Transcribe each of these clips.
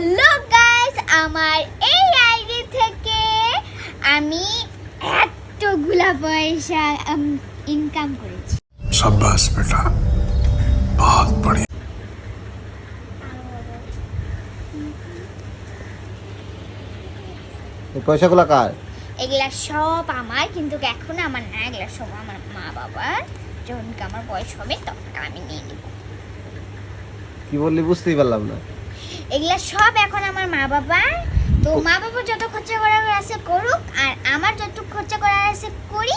Hello guys আমার এই ID থেকে আমি এতগুলা পয়সা ইনকাম করেছি। সাব্বাস বেটা বহুত বড় এই পয়সাগুলো কার? এগুলা সব আমার কিন্তু এখন আমার না এগুলা সব আমার মা বাবার। যখন আমার বয়স হবে তখন আমি নিয়ে নিব। কি বললি বুঝতেই পারলাম না। এগুলা সব এখন আমার মা বাবা। তো মা বাবা যত খরচা করার আছে করুক আর আমার যতটুকু খরচা করার আছে করি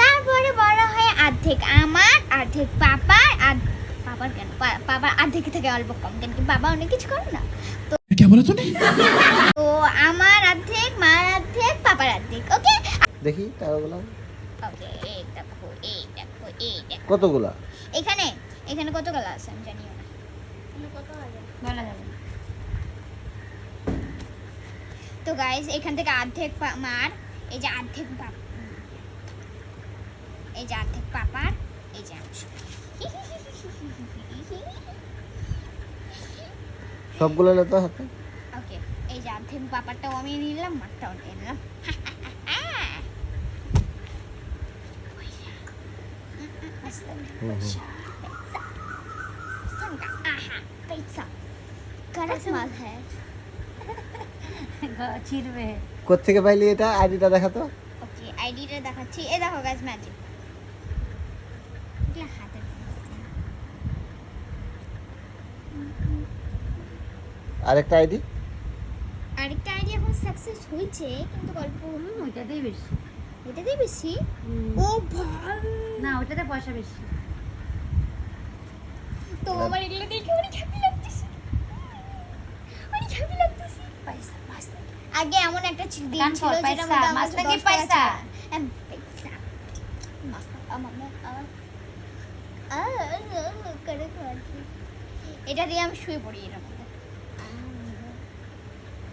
তারপরে বড় হয় অর্ধেক আমার অর্ধেক পাপার পাপার কেন? পাপার অর্ধেক থেকে অল্প কম কেন কি বাবা অনেক কিছু করে না? তো তো আমার অর্ধেক মার অর্ধেক পাপার অর্ধেক ওকে? দেখি তারগুলো ওকে এই দেখো এই দেখো এই দেখো। কতগুলা? এখানে এখানে কতগুলা আছে আমি জানি না। কত আছে? বলা যাবে তো গাইস এখান থেকে অর্ধেক পা- মার এই যে অর্ধেক বাপ। এই যে অর্ধেক পাপার এই যে অংশ সবগুলো না তো হাতে। ওকে এই যে অর্ধেক পাপারটাও আমি নিলাম মারটাও নিয়ে নিলাম। হুম, হুম। आहा ছিড়বে কোথা থেকে পাইলি এটা? আইডিটা দেখা তো ওকে আইডিটা দেখাচ্ছি। এ দেখো গাইস ম্যাজিক এটা হাতে আরেকটা আইডি? আরেকটা আইডি এখন সাকসেস হয়েছে কিন্তু গল্প ওইটাতেই বেশি। ওইটাতেই বেশি? ও ভাই! না ওইটাতে পয়সা বেশি। তো আমার এগুলো দেখে অনেক হ্যাপি আগে এমন একটা দিন ছিল যেটা মধ্যে আমার মাস্ত কি পয়সা? এটা দিয়ে আমি শুয়ে পড়ি মধ্যে